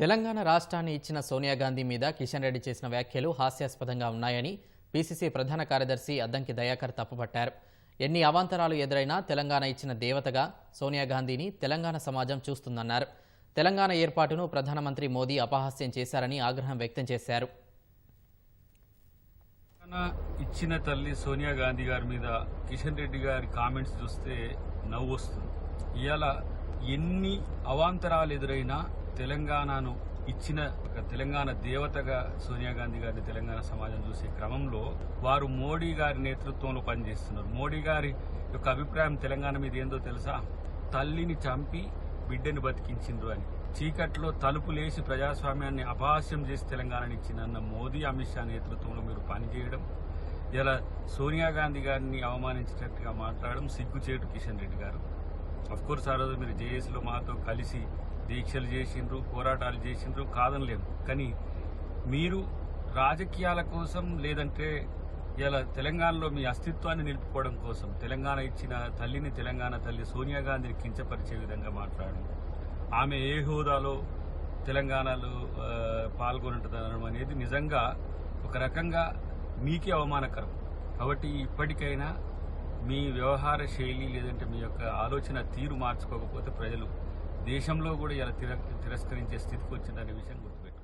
తెలంగాణ రాష్ట్రాన్ని ఇచ్చిన సోనియా గాంధీ మీద కిషన్ రెడ్డి చేసిన వ్యాఖ్యలు హాస్యాస్పదంగా ఉన్నాయని పీసీసీ ప్రధాన కార్యదర్శి అద్దంకి దయాకర్ తప్పుపట్టారు. ఎన్ని అవాంతరాలు ఎదురైనా తెలంగాణ ఇచ్చిన దేవతగా సోనియా గాంధీని తెలంగాణ సమాజం చూస్తుందన్నారు. తెలంగాణ ఏర్పాటును ప్రధానమంత్రి మోదీ అపహాస్యం చేశారని ఆగ్రహం వ్యక్తం చేశారు. తెలంగాణ ఇచ్చిన తల్లి సోనియా గాంధీ గారి మీద కిషన్ రెడ్డి గారి కామెంట్స్ చూస్తే నవ్వు వస్తుంది. ఇవాళ ఎన్ని అవాంతరాలు ఎదురైనా తెలంగాణను ఇచ్చిన ఒక తెలంగాణ దేవతగా సోనియా గాంధీ గారిని తెలంగాణ సమాజం చూసే క్రమంలో వారు మోడీ గారి నేతృత్వంలో పనిచేస్తున్నారు. మోడీ గారి యొక్క అభిప్రాయం తెలంగాణ మీద ఏందో తెలుసా? తల్లిని చంపి బిడ్డని బతికించిండ్రు అని. చీకట్లో తలుపులేసి ప్రజాస్వామ్యాన్ని అపహాస్యం చేసి తెలంగాణని ఇచ్చిన మోదీ అమిత్ షా నేతృత్వంలో మీరు పనిచేయడం ఇలా సోనియా గాంధీ గారిని అవమానించినట్టుగా మాట్లాడడం సిగ్గుచేటు కిషన్ రెడ్డి గారు. అఫ్కోర్స్ ఆ రోజు మీరు జేఏసీలో మాతో కలిసి దీక్షలు చేసిండ్రు పోరాటాలు చేసిండ్రు కాదనలేము కానీ మీరు రాజకీయాల కోసం లేదంటే ఇలా తెలంగాణలో మీ అస్తిత్వాన్ని నిలుపుకోవడం కోసం తెలంగాణ ఇచ్చిన తల్లిని తెలంగాణ తల్లి సోనియా గాంధీని కించపరిచే విధంగా మాట్లాడడం. ఆమె ఏ హోదాలో తెలంగాణలో పాల్గొనటం అనేది నిజంగా ఒక రకంగా మీకే అవమానకరం. కాబట్టి ఇప్పటికైనా మీ వ్యవహార శైలి లేదంటే మీ యొక్క ఆలోచన తీరు మార్చుకోకపోతే ప్రజలు దేశంలో కూడా ఇలా తిర తిరస్కరించే స్థితికి వచ్చిందనే విషయం గుర్తు